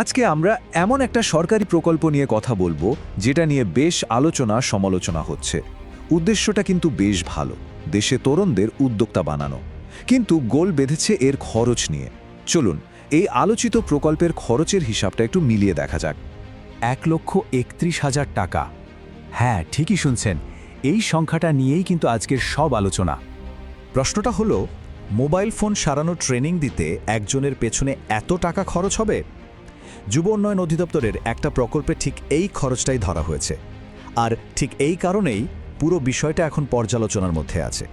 আজকে আমরা এমন একটা সরকারি প্রকল্প নিয়ে কথা বলব, যেটা নিয়ে বেশ আলোচনা, সমালোচনা হচ্ছে। উদ্দেশ্যটা কিন্তু বেশ ভালো, দেশে তরুণদের উদ্যোক্তা বানানো। কিন্তু গোল বেঁধেছে এর খরচ নিয়ে। চলুন, এই আলোচিত প্রকল্পের খরচের হিসাবটা একটু মিলিয়ে দেখা যাক। এক লক্ষ একত্রিশ হাজার টাকা। হ্যাঁ ঠিকই শুনছেন। এই সংখ্যাটা নিয়েই কিন্তু আজকের সব আলোচনা। প্রশ্নটা হলো, মোবাইল ফোন সারানো ট্রেনিং দিতে একজনের পেছনে এত টাকা খরচ হবে? যুব উন্নয়ন অধিদপ্তরের একটা প্রকল্পে ঠিক এই খরচটাই ধরা হয়েছে। আর ঠিক এই কারণেই পুরো বিষয়টা এখন পর্যালোচনার মধ্যে আছে।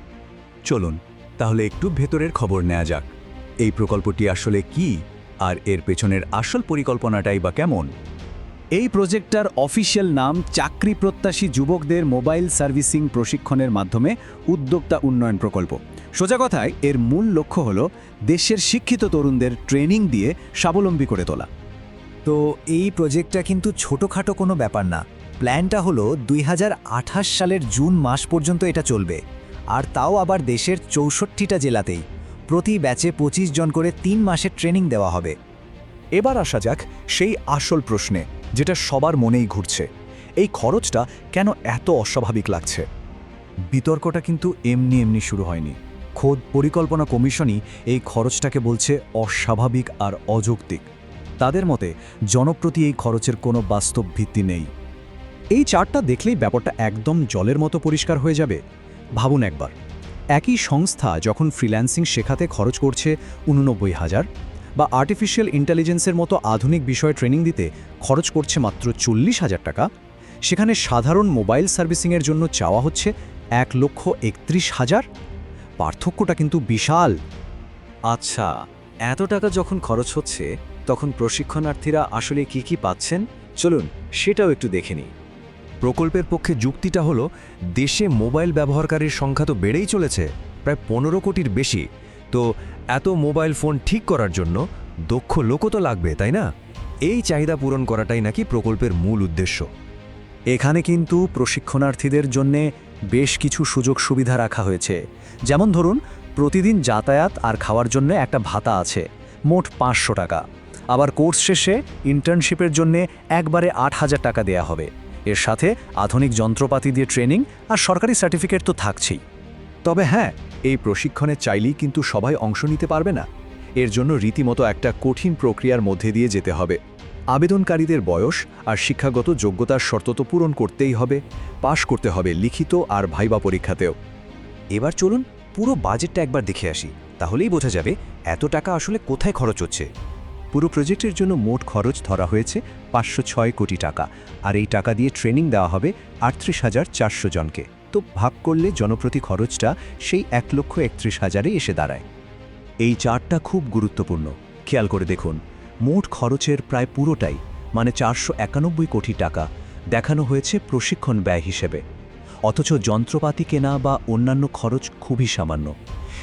চলুন তাহলে একটু ভেতরের খবর নেওয়া যাক। এই প্রকল্পটি আসলে কি? আর এর পেছনের আসল পরিকল্পনাটাই বা কেমন? এই প্রজেক্টটার অফিসিয়াল নাম চাকরি প্রত্যাশী যুবকদের মোবাইল সার্ভিসিং প্রশিক্ষণের মাধ্যমে উদ্যোক্তা উন্নয়ন প্রকল্প। সোজা কথায় এর মূল লক্ষ্য হল দেশের শিক্ষিত তরুণদের ট্রেনিং দিয়ে স্বাবলম্বী করে তোলা। তো এই প্রজেক্টটা কিন্তু ছোটোখাটো কোনো ব্যাপার না। প্ল্যানটা হলো দুই হাজার আঠাশ সালের জুন মাস পর্যন্ত এটা চলবে। আর তাও আবার দেশের চৌষট্টিটা জেলাতেই। প্রতি ব্যাচে পঁচিশ জন করে তিন মাসের ট্রেনিং দেওয়া হবে। এবার আসা যাক সেই আসল প্রশ্নে, যেটা সবার মনেই ঘুরছে। এই খরচটা কেন এত অস্বাভাবিক লাগছে? বিতর্কটা কিন্তু এমনি এমনি শুরু হয়নি। খোদ পরিকল্পনা কমিশনই এই খরচটাকে বলছে অস্বাভাবিক আর অযৌক্তিক। তাদের মতে, জনপ্রতি এই খরচের কোনো বাস্তব ভিত্তি নেই। এই চার্টটা দেখলেই ব্যাপারটা একদম জলের মতো পরিষ্কার হয়ে যাবে। ভাবুন একবার। একই সংস্থা যখন ফ্রিল্যান্সিং শেখাতে খরচ করছে উননব্বই হাজার বা আর্টিফিশিয়াল ইন্টেলিজেন্সের মতো আধুনিক বিষয়ে ট্রেনিং দিতে খরচ করছে মাত্র চল্লিশ হাজার টাকা, সেখানে সাধারণ মোবাইল সার্ভিসিংয়ের জন্য চাওয়া হচ্ছে এক লক্ষ একত্রিশ হাজার? পার্থক্যটা কিন্তু বিশাল। আচ্ছা এত টাকা যখন খরচ হচ্ছে তখন প্রশিক্ষণার্থীরা আসলে কি কি পাচ্ছেন? চলুন, সেটাও একটু দেখে নিই। প্রকল্পের পক্ষে যুক্তিটা হলো, দেশে মোবাইল ব্যবহারকারীর সংখ্যা তো বেড়েই চলেছে, প্রায় পনেরো কোটির বেশি। তো এত মোবাইল ফোন ঠিক করার জন্য দক্ষ লোকও তো লাগবে, তাই না? এই চাহিদা পূরণ করাটাই নাকি প্রকল্পের মূল উদ্দেশ্য। এখানে কিন্তু প্রশিক্ষণার্থীদের জন্যে বেশ কিছু সুযোগ সুবিধা রাখা হয়েছে। যেমন ধরুন, প্রতিদিন যাতায়াত আর খাওয়ার জন্য একটা ভাতা আছে, মোট পাঁচশো টাকা। আবার কোর্স শেষে ইন্টার্নশিপের জন্য একবারে আট হাজার টাকা দেয়া হবে। এর সাথে আধুনিক যন্ত্রপাতি দিয়ে ট্রেনিং আর সরকারি সার্টিফিকেট তো থাকছেই। তবে হ্যাঁ এই প্রশিক্ষণে চাইলেই কিন্তু সবাই অংশ নিতে পারবে না। এর জন্য রীতিমতো একটা কঠিন প্রক্রিয়ার মধ্যে দিয়ে যেতে হবে। আবেদনকারীদের বয়স আর শিক্ষাগত যোগ্যতার শর্ত তো পূরণ করতেই হবে, পাশ করতে হবে লিখিত আর ভাইবা পরীক্ষাতেও। এবার চলুন পুরো বাজেটটা একবার দেখে আসি, তাহলেই বোঝা যাবে এত টাকা আসলে কোথায় খরচ হচ্ছে। পুরো প্রজেক্টের জন্য মোট খরচ ধরা হয়েছে পাঁচশো ছয় কোটি টাকা, আর এই টাকা দিয়ে ট্রেনিং দেওয়া হবে আটত্রিশ হাজার চারশো জনকে। তো ভাগ করলে জনপ্রতি খরচটা সেই এক লক্ষ একত্রিশ হাজারে এসে দাঁড়ায়। এই চারটা খুব গুরুত্বপূর্ণ। খেয়াল করে দেখুন, মোট খরচের প্রায় পুরোটাই মানে চারশো একানব্বই কোটি টাকা, দেখানো হয়েছে প্রশিক্ষণ ব্যয় হিসেবে। অথচ যন্ত্রপাতি কেনা বা অন্যান্য খরচ খুবই সামান্য।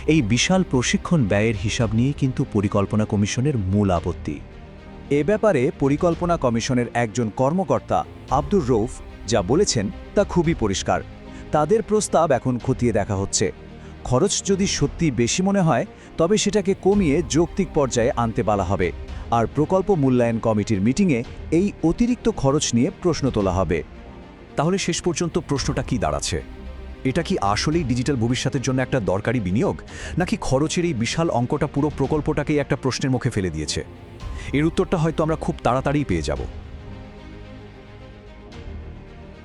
এই বিশাল প্রশিক্ষণ ব্যয়ের হিসাব নিয়ে কিন্তু পরিকল্পনা কমিশনের মূল আপত্তি। এ ব্যাপারে পরিকল্পনা কমিশনের একজন কর্মকর্তা আব্দুর রৌফ যা বলেছেন তা খুবই পরিষ্কার। তাদের প্রস্তাব এখন খতিয়ে দেখা হচ্ছে। খরচ যদি সত্যি বেশি মনে হয়, তবে সেটাকে কমিয়ে যৌক্তিক পর্যায়ে আনতে বলা হবে। আর প্রকল্প মূল্যায়ন কমিটির মিটিংয়ে এই অতিরিক্ত খরচ নিয়ে প্রশ্ন তোলা হবে। তাহলে শেষ পর্যন্ত প্রশ্নটা কি দাঁড়াচ্ছে? এটা কি আসলেই ডিজিটাল ভবিষ্যতের জন্য একটা দরকারি বিনিয়োগ? নাকি খরচের এই বিশাল অঙ্কটা পুরো প্রকল্পটাকেই একটা প্রশ্নের মুখে ফেলে দিয়েছে? এর উত্তরটা হয়তো আমরা খুব তাড়াতাড়ি পেয়ে যাব।